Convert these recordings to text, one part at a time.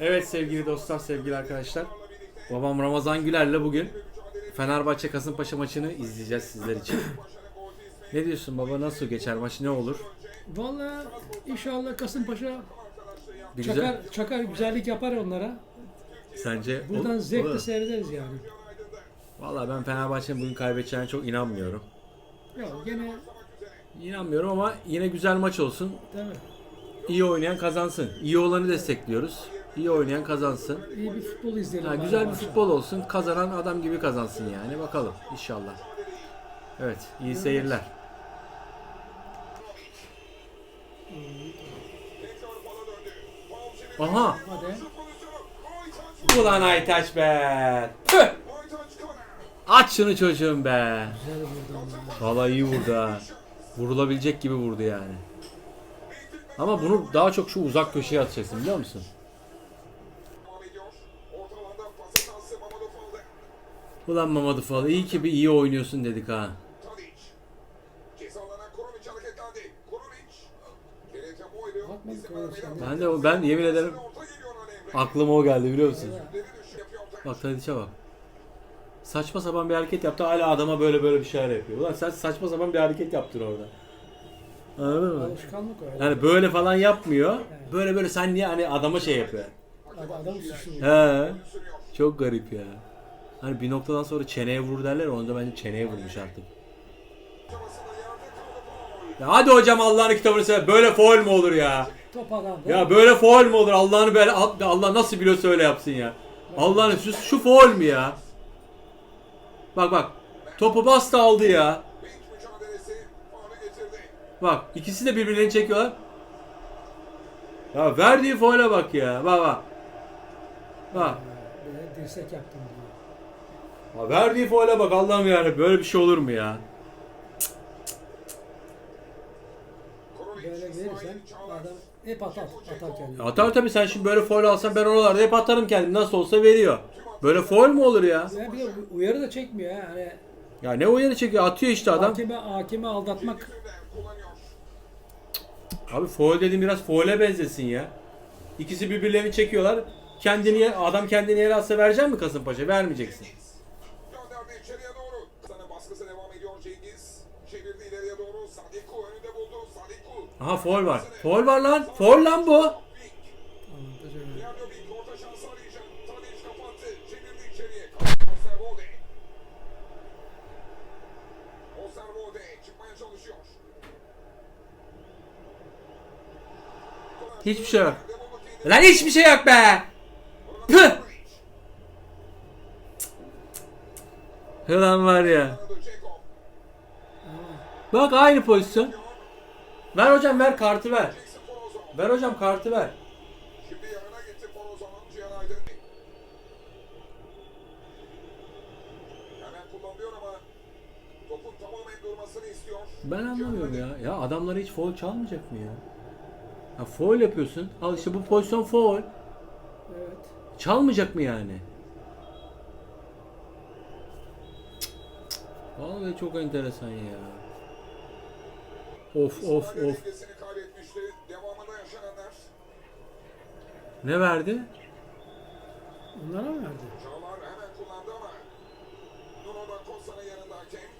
Evet sevgili dostlar, sevgili arkadaşlar. Babam Ramazan Güler'le bugün Fenerbahçe Kasımpaşa maçını izleyeceğiz sizler için. Ne diyorsun baba nasıl geçer maç ne olur? Vallahi inşallah Kasımpaşa Bir çakar, güzel. çakar güzellik yapar onlara. Sence? Buradan zevkle seyrederiz yani. Valla ben Fenerbahçe'nin bugün kaybedeceğine çok inanmıyorum. Ya gene İnanmıyorum ama yine güzel maç olsun. değil mi? İyi oynayan kazansın. İyi olanı destekliyoruz. İyi oynayan kazansın. İyi bir futbol izleyelim. Bari güzel bir futbol olsun. Kazanan adam gibi kazansın yani. Bakalım inşallah. Evet, iyi seyirler. Aha! Hadi. Ulan Aytaç be! Tüh! Aç şunu çocuğum be! Güzel vurdu. Vallahi iyi vurdu ha. Vurulabilecek gibi vurdu yani. Ama bunu daha çok şu uzak köşeye atacaksın biliyor musun? Ulan Mamadou Fall iyi ki bir iyi oynuyorsun dedik ha. Ben de o ben yemin ederim aklıma o geldi biliyor musun? Bak Tadiç'e bak. Saçma sapan bir hareket yaptı hala adama böyle böyle bir şeyler yapıyor. Ulan sen saçma sapan bir hareket yaptın orada. Anladın mı? Alışkanlık öyle. Yani böyle falan yapmıyor. Böyle böyle sen niye hani adama şey yapıyor. Adam suçluyor. He. Çok garip ya. Hani bir noktadan sonra çeneye vurur derler onu da bence çeneye vurmuş artık. Ya hadi hocam Allah'ın kitabını sever. Böyle foul mu olur ya? Top adam. Ya böyle foul mu olur? Allah'ını böyle Allah nasıl biliyorsa öyle yapsın ya. Allah'ını şu, şu foul mu ya? Bak bak. Topu bastı aldı ya. Bak ikisi de birbirlerini çekiyorlar. Ya verdiği foul'e bak ya. Bak bak. Bak. Böyle dirsek yaptım Ya verdiği foul'e bak Allah'ım yani böyle bir şey olur mu ya? Böyle verirsen adam hep atar, atar kendini. Atar tabii sen şimdi böyle foul alsan ben oralarda hep atarım kendim nasıl olsa veriyor. Böyle foul mu olur ya? Ya bir de uyarı da çekmiyor ha. Hani Ya ne uyarı çekiyor atıyor işte adam. hakime, hakime aldatmak Abi foul dediğin biraz foul'e benzesin ya. İkisi birbirlerini çekiyorlar. Kendini adam kendini yere atsa verecek mi Kasımpaşa? Vermeyeceksin. Aha foul var. Foul var lan. Foul lan bu. Hiçbir şey yok. Lan hiçbir şey yok be. Püh. Ulan var ya. Bak aynı pozisyon. Ver hocam ver kartı ver. Ver hocam kartı ver. Ben anlamıyorum ya. Ya adamlara hiç foul çalmayacak mı ya? Ha foul yapıyorsun. Al işte bu pozisyon foul. Evet. Çalmayacak mı yani? Vallahi çok enteresan ya. Of of of. Ne verdi? Onlara mı verdi? Çağlar hemen kullandı ama Nuno da Costa'nın yanında hakem.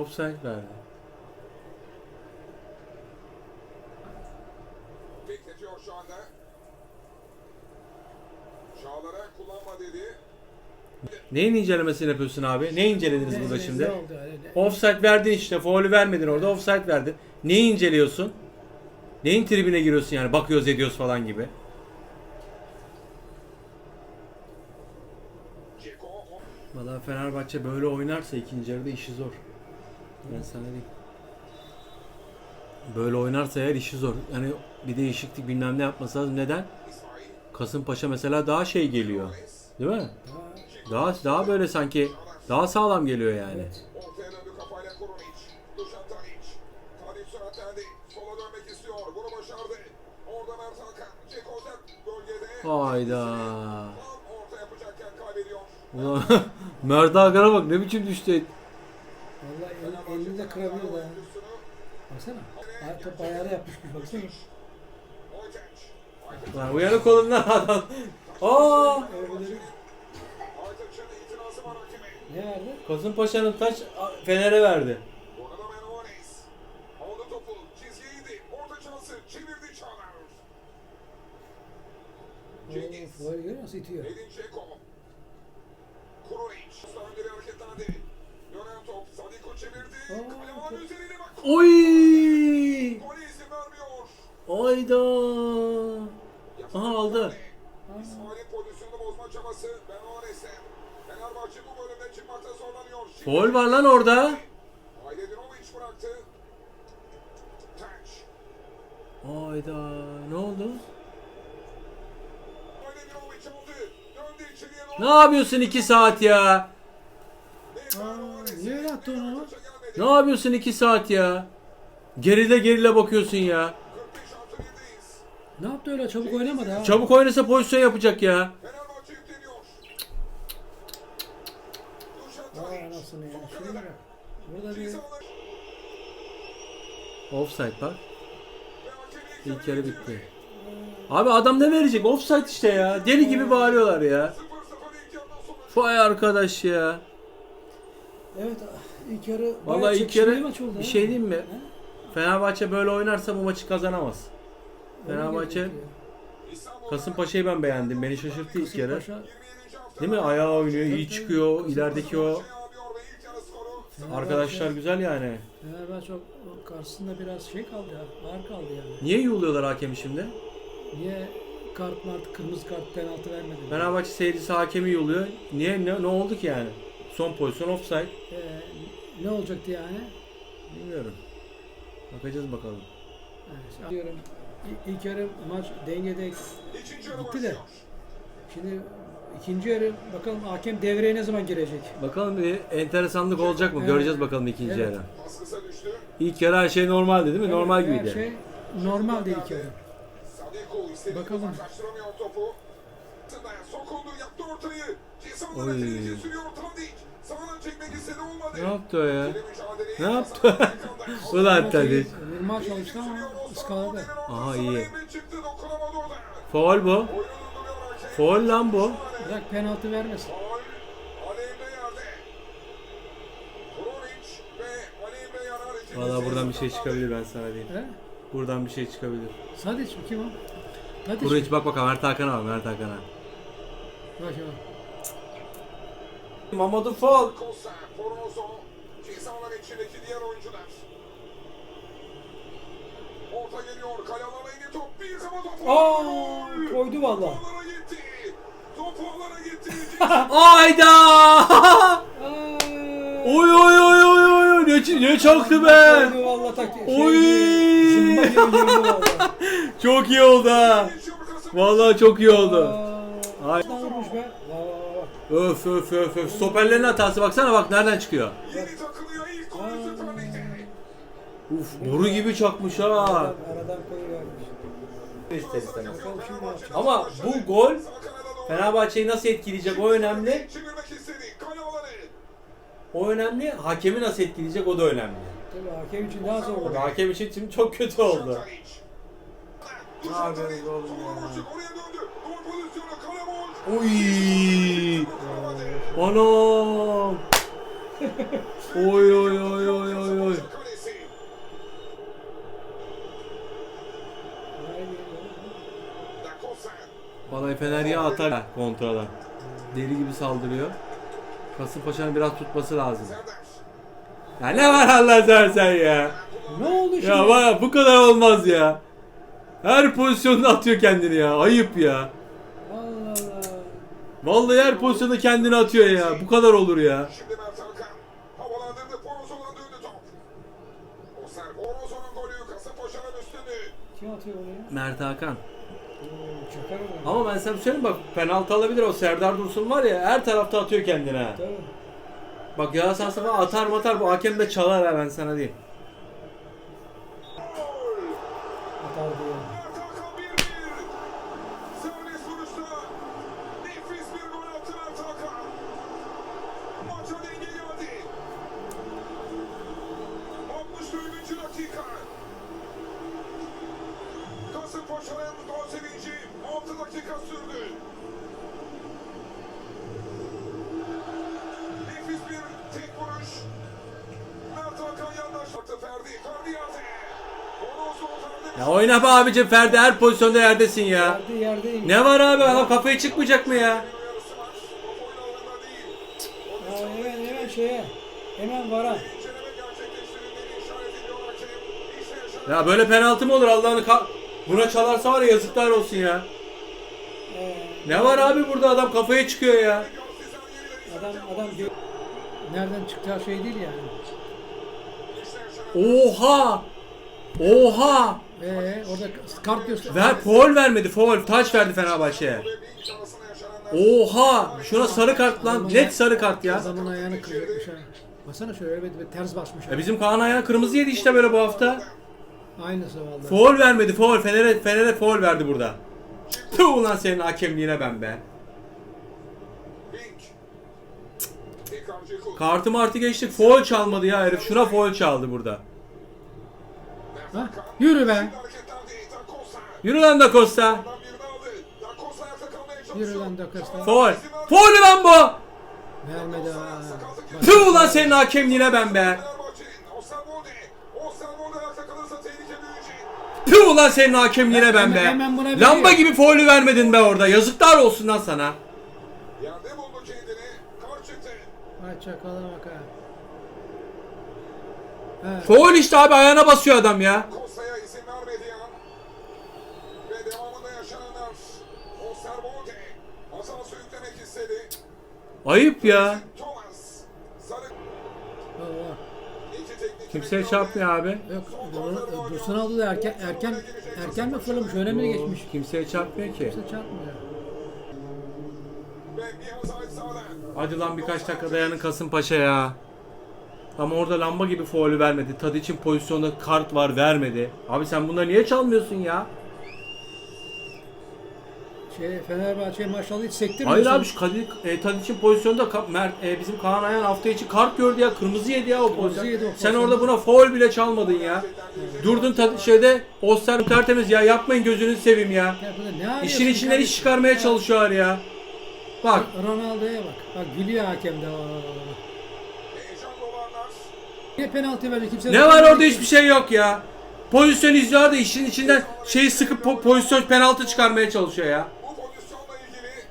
Offside verdi. Bekletiyor şu anda. Çağlar'a kullanma dedi. Neyin incelemesini yapıyorsun abi? Ne incelediniz Ne- burada ne- şimdi? Ne oldu? Offside verdin işte. Faulü vermedin orada. Offside verdin. Neyi inceliyorsun? Neyin tribine giriyorsun yani? Bakıyoruz ediyoruz falan gibi. Valla Fenerbahçe böyle oynarsa ikinci yarıda işi zor. Ben sana diyeyim. Böyle oynarsa eğer işi zor. Yani bir değişiklik bilmem ne yapması lazım. Neden? Kasımpaşa mesela daha şey geliyor. Değil mi? Daha Daha daha böyle sanki daha sağlam geliyor yani. Bölgede. Hayda. Ulan Mert Hakan'a bak ne biçim düştü. Vallahi el, elini de kırabilir da. Baksana. Ay, top ayağına yapmış bir baksana. Lan uyanık olun lan adam. Aa! Ne verdi? Kasımpaşa'nın taç Fener'e verdi. Orada Menovanes. Aldı topu. Çizgiye indi. Orta şansı. Foul var lan orada. Ayda ne oldu? Ne yapıyorsun 2 saat ya? niye öyle attı onu? Ne yapıyorsun 2 saat ya? Geride gerile bakıyorsun ya. 45 artı birdeyiz. Ne yaptı öyle çabuk oynamadı ha. Çabuk oynasa pozisyon yapacak ya. Fenerbahçe yükleniyor. Dušan Vay Tadić. anasını ya. Sol Şuraya kanada. bak. Bir Cezalı. Offside bak. İlk yarı bitti. Abi adam ne verecek? Offside işte ya. Deli gibi bağırıyorlar ya. 0-0 ilk yarıdan sonuç. Vay arkadaş ya. Evet ilk yarı Vallahi ilk yarı maç oldu bir şey diyeyim mi? Ha? Fenerbahçe böyle oynarsa bu maçı kazanamaz. Öyle Fenerbahçe Kasımpaşa'yı ben beğendim. Beni şaşırttı ilk yarı. Kasımpaşa 27. hafta. Değil mi? Ayağı oynuyor, iyi çıkıyor. ilerideki o Şey alıyor ve ilk yarı skoru Fenerbahçe- arkadaşlar güzel yani. Fenerbahçe çok karşısında biraz şey kaldı ya. Ağır kaldı yani. Niye yuluyorlar hakemi şimdi? Niye kart mart kırmızı kart penaltı vermedi? Fenerbahçe seyircisi hakemi yoluyor. Niye? Ne, ne oldu ki yani? Son pozisyon offside. Ee, ne olacaktı yani? Bilmiyorum. Bakacağız bakalım. Yani diyorum i- ilk yarı maç dengede İkinci yarı Gitti de. Şimdi ikinci yarı bakalım hakem devreye ne zaman girecek? Bakalım bir enteresanlık olacak mı? Evet. Göreceğiz bakalım ikinci Evet. yarı. İlk yarı her şey normaldi değil mi? Normal her gibiydi. Şey normaldi ilk yarı. Sadeko istediği Bakalım. Oy. Ne yaptı o ya? Ne yaptı? Ulan Tadic. Vurmaya çalıştı ama ıskaladı. Aha, iyi. Faul bu. Faul lan bu. Bırak penaltı vermesin. Valla buradan bir şey çıkabilir ben sana diyeyim. He? Buradan bir şey çıkabilir. Sadic mi kim o? Buraya mi? hiç bak bakalım Mert Hakan'a bak Mert Hakan'a. Bak ya. Mamadou Fall. Porozo, cezalar içindeki diğer oyuncular. Orta geliyor, kale alana indi top, bir kafa topu. Aa, koydu valla. Top. Ayda! Oy oy oy oy oy ne, ne çaktı be! Koydu valla taktik. Oy! Valla. Çok iyi oldu ha. Vallahi çok iyi oldu. Ay. Öf öf öf öf. Stoperlerin hatası baksana bak nereden çıkıyor. Yeni takılıyor Uf boru gibi çakmış ha. Aradan, koyuvermiş. İster istemez. Ama bu gol. Fenerbahçe'yi nasıl etkileyecek o önemli. Çevirmek istedi. Kale alanı. O önemli. Hakemi nasıl etkileyecek o da önemli. Tabii hakem için daha zor oldu. Hakem için şimdi çok kötü oldu. Ne Tadic. oğlum ya? Oy! Anam! Oy oy oy oy oy Vallahi Fener ya atar ha kontradan. Deli gibi saldırıyor. Kasımpaşa'nın biraz tutması lazım. Ya ne var Allah seversen ya. Ne oldu şimdi? Ya var bu kadar olmaz ya. Her pozisyonda atıyor kendini ya. Ayıp ya. Allah Allah. Vallahi her pozisyonda kendini atıyor ya. Bu kadar olur ya. Şimdi Mert Hakan. Havalandırdı. Porozo'dan döndü top. Oster Porozo'nun golü. Kasımpaşa'nın üstünlüğü. Kim atıyor onu ya? Mert Hakan. Ama ben sana söyleyeyim bak penaltı alabilir o Serdar Dursun var ya her tarafta atıyor kendine. Tabii. Bak falan atar matar bu hakem de çalar ha ben sana diyeyim. Be abicim Ferdi her pozisyonda yerdesin ya. Yerde yerdeyim. Ne var abi adam kafayı çıkmayacak mı ya? Ya hemen hemen şeye. Hemen vara. Ya böyle penaltı mı olur Allah'ını ka- Buna çalarsa var ya yazıklar olsun ya. Ee, Ne var abi burada adam kafaya çıkıyor ya. adam adam gö- nereden çıkacağı şey değil yani. Oha! Oha! Ee, orada kart göster. Ver foul vermedi foul. Taç verdi Fenerbahçe'ye. Oha! Şuna sarı kart lan. Net sarı kart ya. Adamın ayağını kırmış ha. Basana şöyle bir, bir ters basmış. ha. E bizim Kaan ayağı kırmızı yedi işte böyle bu hafta. Aynısı vallahi. Foul vermedi foul. Fener'e Fener'e foul verdi burada. Tüh ulan senin hakemliğine ben be. Kartı martı geçtik. Foul çalmadı ya herif. Şuna foul çaldı burada. Ha? Yürü be. Yürü lan Da Costa. Yürü lan Da Costa. Foul. Foul lan bu. Vermedi ha. Tüh ulan senin hakemliğine ben be. Tüh ulan senin hakemliğine ben be. Hemen. Lamba gibi foul'ü vermedin be orada. Yazıklar olsun lan sana. Yerde buldu kendini. Kart çıktı. Çakala bak ha. He. Foul işte abi ayağına basıyor adam ya. Kosta'ya izin vermedi an. Ve devamında yaşananlar. Osterwolde. Hasan sürüklemek istedi. Ayıp ya. Thomas. Sarı. Allah. Kimseye direktör çarpmıyor abi. Yok, Dur- Dursun aldı da erken erken erken mi fırlamış öne mi geçmiş? Kimseye çarpmıyor ki. Kimse çarpmıyor. Ve bir Hazard sağda. Hadi lan birkaç dakika dayanın Kasımpaşa ya. Ama orada lamba gibi foul'ü vermedi. Tadic'in pozisyonda kart var vermedi. Abi sen bunları niye çalmıyorsun ya? Şey Fenerbahçe maşallah hiç. Hayır abi şu Kadir, e, Tadic'in pozisyonda Ka- Mert, e, bizim Kaan Ayhan hafta içi kart gördü ya. Kırmızı yedi ya o pozisyon. yedi o Sen pozisyon. orada buna foul bile çalmadın ya. Durdun Tad- şeyde Oster tertemiz ya. Yapmayın gözünü seveyim ya. Ya bu da ne arıyorsun İşin içinden iş kardeşim? çıkarmaya Ya, çalışıyorlar ya. Bak Ronaldo'ya bak. Bak gülüyor hakem de. Dolanlar. Niye penaltı verdi kimse? ne var orada hiçbir şey yok ya. Pozisyon izliyor da işin içinden şeyi sıkıp po- pozisyon penaltı çıkarmaya çalışıyor ya. Bu pozisyonla ilgili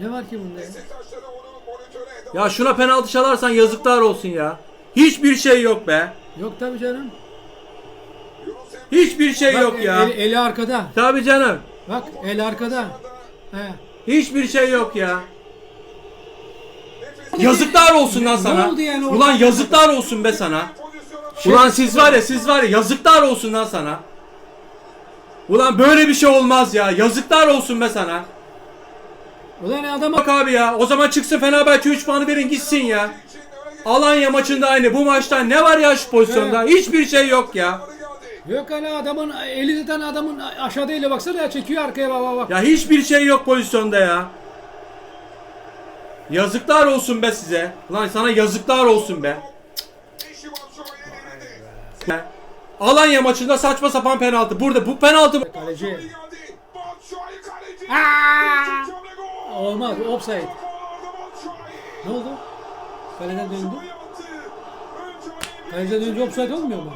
Ne var ki bunda ya? meslektaşları onu monitöre Ya şuna penaltı çalarsan yazıklar olsun ya. Hiçbir şey yok be. Yok tabii canım. Yunus Emre Hiçbir şey Bak, yok ya. Eli, eli arkada. Tabii canım. Bak el arkada. He. Hiçbir şey yok ya. Yazıklar olsun lan sana. oldu yani orada? Ulan yazıklar olsun be sana. pozisyona Ulan siz var ya siz var ya yazıklar olsun lan sana. Ulan böyle bir şey olmaz ya. Yazıklar olsun be sana. Ulan adama Bak abi ya o zaman çıksın Fenerbahçe 3 puanı verin gitsin ya. Alanya maçında aynı bu maçta ne var ya şu pozisyonda? Hiçbir şey yok ya. Yok hala adamın eli zaten adamın aşağıda eli baksana ya çekiyor arkaya bak bak bak. Ya hiçbir şey yok pozisyonda ya. Yazıklar olsun be size. Lan sana yazıklar olsun be. Alanya maçında saçma sapan penaltı. Burada bu penaltı Kaleci. Aa! Olmaz offside. Ne oldu? Kaleden döndü. Kaleden dönünce offside olmuyor mu?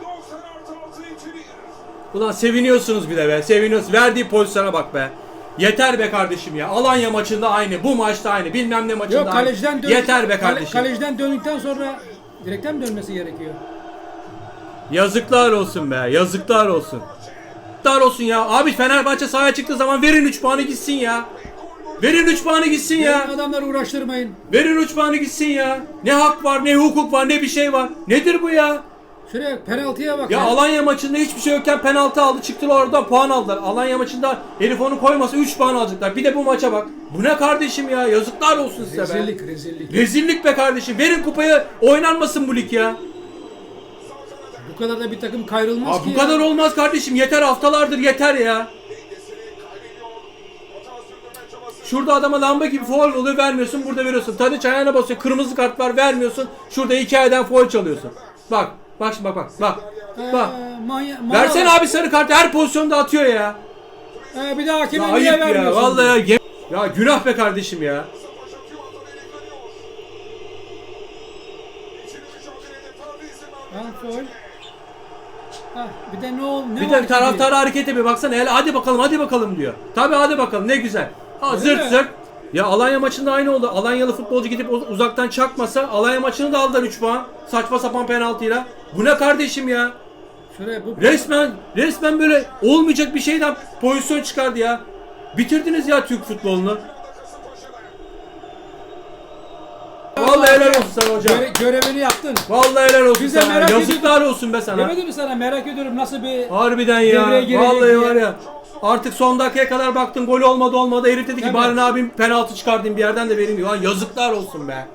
Gol. 90 artı 6 2 1. Ulan seviniyorsunuz bir de be. Seviniyorsunuz. Verdiği pozisyona bak be. Yeter be kardeşim ya. Alanya maçında aynı. Bu maçta aynı. Bilmem ne maçında Yok kaleciden aynı. dön. Yeter be kale- kardeşim. Kaleciden döndükten sonra direkten mi dönmesi gerekiyor? Yazıklar olsun be. Yazıklar olsun. Yazıklar olsun ya. Abi Fenerbahçe sahaya çıktığı zaman verin 3 puanı gitsin ya. Verin 3 puanı gitsin Ya. ya. Adamları uğraştırmayın. Verin 3 puanı gitsin ya. Ne hak var, ne hukuk var, ne bir şey var. Nedir bu ya? Şuraya penaltıya bak. Ya Alanya maçında hiçbir şey yokken penaltı aldı. Çıktılar oradan puan aldılar. Alanya maçında herif onu koymasa 3 puan alacaklar. Bir de bu maça bak. Bu ne kardeşim ya? Yazıklar olsun size be. Rezillik rezillik. Rezillik be kardeşim. Verin kupayı oynanmasın bu lig ya. Bu kadar da bir takım kayrılmaz Abi ki bu ya. kadar olmaz kardeşim. Yeter haftalardır yeter ya. Şurada adama lamba gibi foul oluyor vermiyorsun. Burada veriyorsun. Tadiç ayağına basıyor. Kırmızı kart var vermiyorsun. Şurada iki aydan foul çalıyorsun. Bak. Bak şimdi bak bak. Bak. Bak. Ee, manya, manya- Versene abi sarı kartı her pozisyonda atıyor ya. Ee, bir daha Ya hakeme niye ayıp ya. vermiyorsun? Vallahi ya. Yem- Ya günah be kardeşim ya. Ha, vermedi. faul. Ha, bir de ne oldu? Ne Bir var de ki taraftar hareket yapıyor. Baksana hele hadi bakalım hadi bakalım diyor. Tabii hadi bakalım ne güzel. Ha, Öyle zırt mi? zırt. Ya Alanya maçında aynı oldu. Alanyalı futbolcu gidip uzaktan çakmasa Alanya maçını da aldılar 3 puan. Saçma sapan penaltıyla. Bu ne kardeşim ya? Şuraya bu Resmen resmen böyle olmayacak bir şeyden pozisyon çıkardı ya. Bitirdiniz ya Türk futbolunu. Vallahi helal olsun sana hocam. göre- görevini yaptın. Vallahi helal olsun Biz de sana. merak Yazıklar olsun be sana. Demedim mi sana merak ediyorum nasıl bir Harbiden ya. Vallahi diye. var ya. Artık son dakikaya kadar baktın gol olmadı olmadı. Herif dedi ki ne yapayım penaltı çıkardım bir yerden de vereyim diyor. Lan yazıklar olsun be.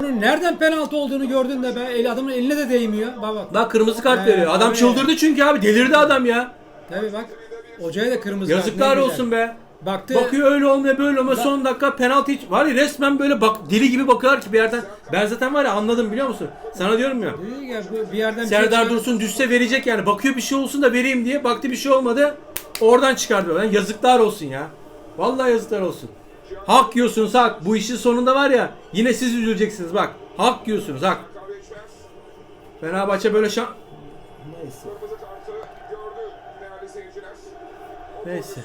bunun nereden penaltı olduğunu gördün de be. El, adamın eline de değmiyor. Bak bak. Lan kırmızı kart He, veriyor. Adam tabii. çıldırdı çünkü abi. Delirdi adam ya. Tabii bak. Hocaya da kırmızı kart, Yazıklar ne güzel. olsun be. Baktı. Bakıyor öyle olmuyor böyle olmuyor. Son dakika penaltı hiç var ya resmen böyle bak deli gibi bakıyorlar ki bir yerden. Ben zaten var ya anladım biliyor musun? Sana diyorum ya. Dedi ki, bu bir yerden bir şey Serdar Dursun düşse verecek yani. Bakıyor bir şey olsun da vereyim diye. Baktı bir şey olmadı. Oradan çıkardı. Lan yazıklar olsun ya. Vallahi yazıklar olsun. Hak yiyorsunuz hak. Bu işin sonunda var ya yine siz üzüleceksiniz bak. Hak yiyorsunuz hak. Fenerbahçe böyle şan... Neyse. Neyse.